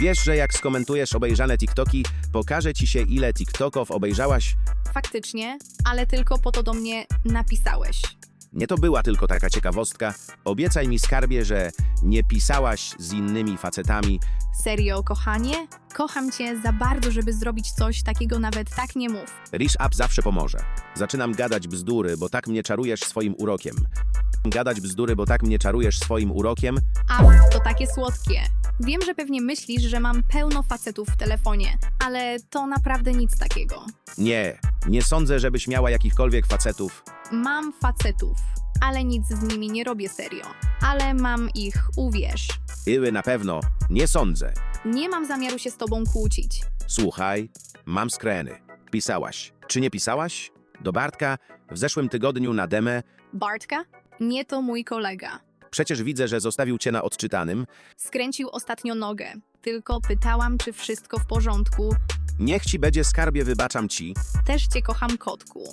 Wiesz, że jak skomentujesz obejrzane TikToki, pokażę ci się ile TikToków obejrzałaś? Faktycznie, ale tylko po to do mnie napisałeś. Nie to była tylko taka ciekawostka. Obiecaj mi skarbie, że nie pisałaś z innymi facetami. Serio, kochanie? Kocham cię za bardzo, żeby zrobić coś takiego, nawet tak nie mów. Rish Up zawsze pomoże. Zaczynam gadać bzdury, bo tak mnie czarujesz swoim urokiem. Gadać bzdury, bo tak mnie czarujesz swoim urokiem. A to takie słodkie. Wiem, że pewnie myślisz, że mam pełno facetów w telefonie, ale to naprawdę nic takiego. Nie, nie sądzę, żebyś miała jakichkolwiek facetów. Mam facetów, ale nic z nimi nie robię serio. Ale mam ich, uwierz. Iły na pewno, nie sądzę. Nie mam zamiaru się z tobą kłócić. Słuchaj, mam skreny. Pisałaś. Czy nie pisałaś? Do Bartka w zeszłym tygodniu na demę. Bartka? Nie to mój kolega. Przecież widzę, że zostawił cię na odczytanym. Skręcił ostatnio nogę. Tylko pytałam, czy wszystko w porządku. Niech ci będzie skarbie, wybaczam ci. Też cię kocham, kotku.